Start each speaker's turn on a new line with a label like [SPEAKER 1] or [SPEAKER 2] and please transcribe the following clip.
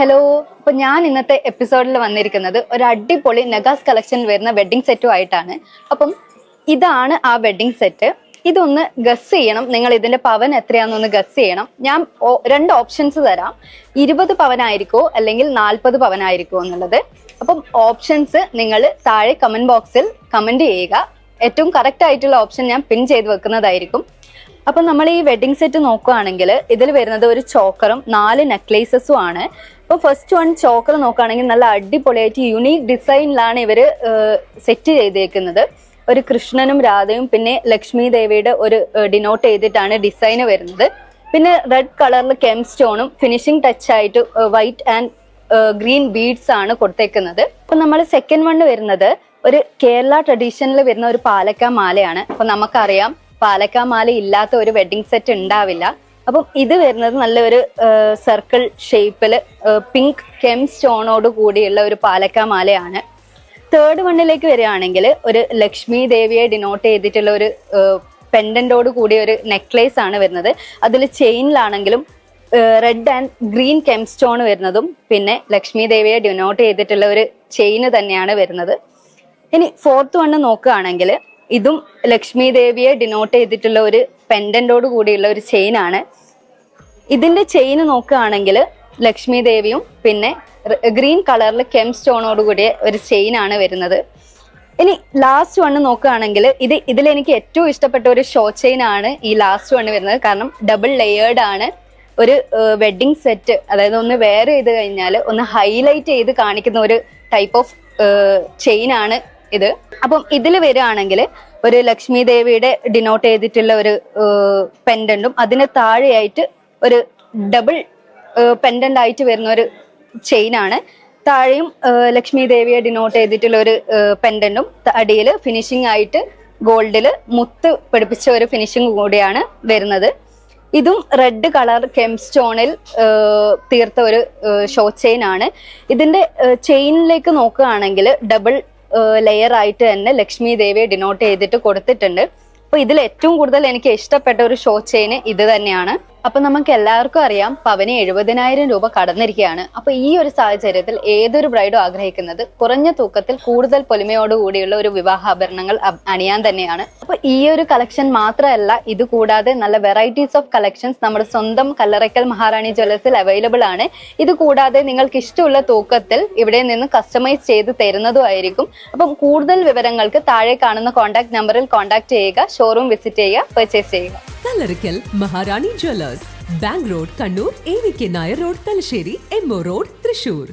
[SPEAKER 1] Hello അപ്പൊ ഞാൻ ഇന്നത്തെ എപ്പിസോഡിൽ വന്നിരിക്കുന്നത് ഒരു അടിപൊളി നഗാസ് കളക്ഷൻ വരുന്ന വെഡിങ് സെറ്റും ആയിട്ടാണ്. അപ്പം ഇതാണ് ആ വെഡിങ് സെറ്റ് ഇതൊന്ന് ഗസ് ചെയ്യണം. നിങ്ങൾ ഇതിന്റെ പവൻ എത്രയാണെന്നൊന്ന് ഗസ് ചെയ്യണം. ഞാൻ രണ്ട് ഓപ്ഷൻസ് തരാം. ഇരുപത് പവനായിരിക്കോ അല്ലെങ്കിൽ നാൽപ്പത് പവനായിരിക്കോ എന്നുള്ളത്. അപ്പം ഓപ്ഷൻസ് നിങ്ങൾ താഴെ കമന്റ് ബോക്സിൽ കമന്റ് ചെയ്യുക. ഏറ്റവും കറക്റ്റ് ആയിട്ടുള്ള ഓപ്ഷൻ ഞാൻ പിൻ ചെയ്ത് വെക്കുന്നതായിരിക്കും. അപ്പൊ നമ്മൾ ഈ വെഡിങ് സെറ്റ് നോക്കുകയാണെങ്കിൽ ഇതിൽ വരുന്നത് ഒരു ചോക്കറും നാല് നെക്ലേസസും ആണ്. ഇപ്പൊ ഫസ്റ്റ് വൺ ചോക്കർ നോക്കുകയാണെങ്കിൽ നല്ല അടിപൊളിയായിട്ട് യുണീക് ഡിസൈനിലാണ് ഇവർ സെറ്റ് ചെയ്തേക്കുന്നത്. ഒരു കൃഷ്ണനും രാധയും പിന്നെ ലക്ഷ്മി ദേവിയുടെ ഒരു ഡിനോട്ട് ചെയ്തിട്ടാണ് ഡിസൈൻ വരുന്നത്. പിന്നെ റെഡ് കളറിൽ കെം സ്റ്റോണും ഫിനിഷിംഗ് ടച്ച് ആയിട്ട് വൈറ്റ് ആൻഡ് ഗ്രീൻ ബീഡ്സ് ആണ് കൊടുത്തേക്കുന്നത്. അപ്പൊ നമ്മൾ സെക്കൻഡ് വൺ വരുന്നത് ഒരു കേരള ട്രഡീഷനിൽ വരുന്ന ഒരു പാലക്കാ മാലയാണ്. അപ്പൊ നമുക്കറിയാം പാലക്കാ മാല ഇല്ലാത്ത ഒരു വെഡിങ് സെറ്റ് ഉണ്ടാവില്ല. അപ്പം ഇത് വരുന്നത് നല്ലൊരു സർക്കിൾ ഷേപ്പിൽ പിങ്ക് കെം സ്റ്റോണോട് കൂടിയുള്ള ഒരു പാലക്ക മാലയാണ് തേർഡ് വണ്ണിലേക്ക് വരികയാണെങ്കിൽ ഒരു ലക്ഷ്മി ദേവിയെ ഡിനോട്ട് ചെയ്തിട്ടുള്ള ഒരു പെൻഡന്റോട് കൂടിയ ഒരു നെക്ലേസ് ആണ് വരുന്നത്. അതിൽ ചെയിനിലാണെങ്കിലും red and green gem stone വരുന്നതും പിന്നെ ലക്ഷ്മി ദേവിയെ ഡിനോട്ട് ചെയ്തിട്ടുള്ള ഒരു ചെയിന് തന്നെയാണ് വരുന്നത്. ഇനി ഫോർത്ത് വണ്ണ് നോക്കുകയാണെങ്കിൽ ഇതും ലക്ഷ്മി ദേവിയെ ഡിനോട്ട് ചെയ്തിട്ടുള്ള ഒരു പെൻഡന്റോട് കൂടിയുള്ള ഒരു ചെയിൻ ആണ്. ഇതിന്റെ ചെയിൻ നോക്കുകയാണെങ്കിൽ ലക്ഷ്മി ദേവിയും പിന്നെ ഗ്രീൻ കളറിൽ കെം സ്റ്റോണോട് കൂടിയ ഒരു ചെയിൻ ആണ് വരുന്നത്. ഇനി ലാസ്റ്റ് വണ്ണ് നോക്കുകയാണെങ്കിൽ ഇത് ഇതിൽ എനിക്ക് ഏറ്റവും ഇഷ്ടപ്പെട്ട ഒരു ഷോ ചെയിൻ ആണ് ഈ ലാസ്റ്റ് വണ്ണ് വരുന്നത്. കാരണം ഡബിൾ ലെയേർഡ് ആണ്. ഒരു വെഡിങ് സെറ്റ് അതായത് ഒന്ന് വെയർ ചെയ്ത് കഴിഞ്ഞാൽ ഒന്ന് ഹൈലൈറ്റ് ചെയ്ത് കാണിക്കുന്ന ഒരു ടൈപ്പ് ഓഫ് ചെയിൻ ആണ് ഇത്. അപ്പം ഇതിൽ വരികയാണെങ്കിൽ ഒരു ലക്ഷ്മി ദേവിയുടെ ഡിനോട്ട് ചെയ്തിട്ടുള്ള ഒരു പെൻഡന്റും അതിന് താഴെയായിട്ട് ഒരു ഡബിൾ പെൻഡന്റ് ആയിട്ട് വരുന്ന ഒരു ചെയിൻ ആണ്. താഴെയും ലക്ഷ്മി ദേവിയെ ഡിനോട്ട് ചെയ്തിട്ടുള്ള ഒരു പെൻഡന്റും അടിയിൽ ഫിനിഷിംഗ് ആയിട്ട് ഗോൾഡിൽ മുത്ത് പിടിപ്പിച്ച ഒരു ഫിനിഷിംഗ് കൂടിയാണ് വരുന്നത്. ഇതും റെഡ് കളർ കെം സ്റ്റോണിൽ തീർത്ത ഒരു ഷോ ചെയിൻ ആണ്. ഇതിന്റെ ചെയിനിലേക്ക് നോക്കുകയാണെങ്കിൽ ഡബിൾ ലെയർ ആയിട്ട് തന്നെ ലക്ഷ്മി ദേവിയെ ഡിനോട്ട് ചെയ്തിട്ട് കൊടുത്തിട്ടുണ്ട്. അപ്പൊ ഇതിൽ ഏറ്റവും കൂടുതൽ എനിക്ക് ഇഷ്ടപ്പെട്ട ഒരു ഷോ ചെയിന് ഇത് തന്നെയാണ്. അപ്പൊ നമുക്ക് എല്ലാവർക്കും അറിയാം പവന് എഴുപതിനായിരം രൂപ കടന്നിരിക്കുകയാണ്. അപ്പൊ ഈ ഒരു സാഹചര്യത്തിൽ ഏതൊരു ബ്രൈഡും ആഗ്രഹിക്കുന്നത് കുറഞ്ഞ തൂക്കത്തിൽ കൂടുതൽ പൊലിമയോടുകൂടിയുള്ള ഒരു വിവാഹാഭരണങ്ങൾ അണിയാൻ തന്നെയാണ്. ഈ ഒരു കളക്ഷൻ മാത്രമല്ല ഇത് കൂടാതെ നല്ല വെറൈറ്റീസ് ഓഫ് കളക്ഷൻസ് നമ്മുടെ സ്വന്തം കല്ലറയ്ക്കൽ മഹാറാണി ജ്വല്ലേഴ്സിൽ അവൈലബിൾ ആണ്. ഇത് കൂടാതെ നിങ്ങൾക്ക് ഇഷ്ടമുള്ള തൂക്കത്തിൽ ഇവിടെ നിന്ന് കസ്റ്റമൈസ് ചെയ്ത് തരുന്നതുമായിരിക്കും അപ്പം കൂടുതൽ വിവരങ്ങൾക്ക് താഴെ കാണുന്ന കോൺടാക്ട് നമ്പറിൽ കോൺടാക്ട് ചെയ്യുക ഷോറൂം വിസിറ്റ് ചെയ്യുക പർച്ചേസ് ചെയ്യുക.
[SPEAKER 2] Kallarakkal Maharani jewellers bank road Kannur A V K Nair road Thalassery M O road Thrissur.